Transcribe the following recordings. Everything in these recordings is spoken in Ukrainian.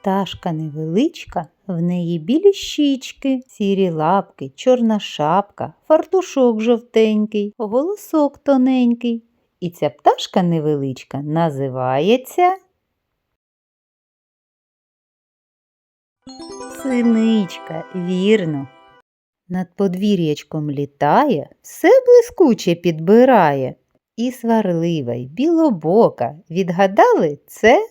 Пташка невеличка, в неї білі щічки, сірі лапки, чорна шапка, фартушок жовтенький, голосок тоненький. І ця пташка невеличка називається Синичка, вірно. Над подвір'ячком літає, все блискуче підбирає. І сварлива, й білобока. Відгадали це?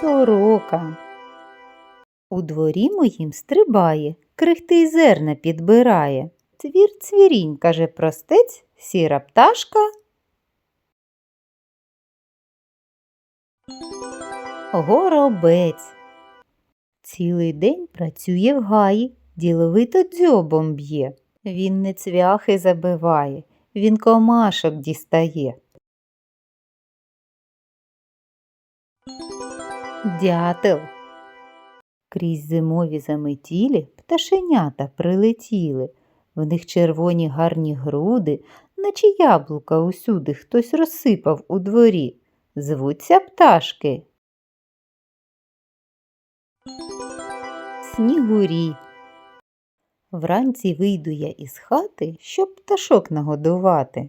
Сорока. У дворі моїм стрибає, крихти й зерна підбирає. Цвір цвірінь, каже простець, сіра пташка. Горобець. Цілий день працює в гаї, діловито дзьобом б'є. Він не цвяхи забиває, він комашок дістає. Дятел. Крізь зимові заметілі пташенята прилетіли. В них червоні гарні груди, наче яблука усюди хтось розсипав у дворі. Звуться пташки. Снігурі. Вранці вийду я із хати, щоб пташок нагодувати.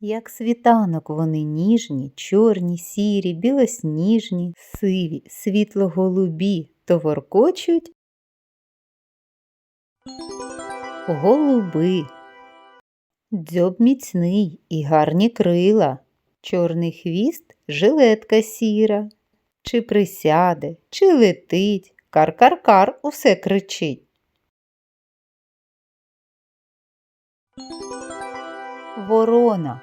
Як світанок вони ніжні, чорні, сірі, білосніжні, сиві, світло-голубі, то воркочуть голуби. Дзьоб міцний і гарні крила, чорний хвіст жилетка сіра. Чи присяде, чи летить, кар-кар-кар усе кричить. Ворона.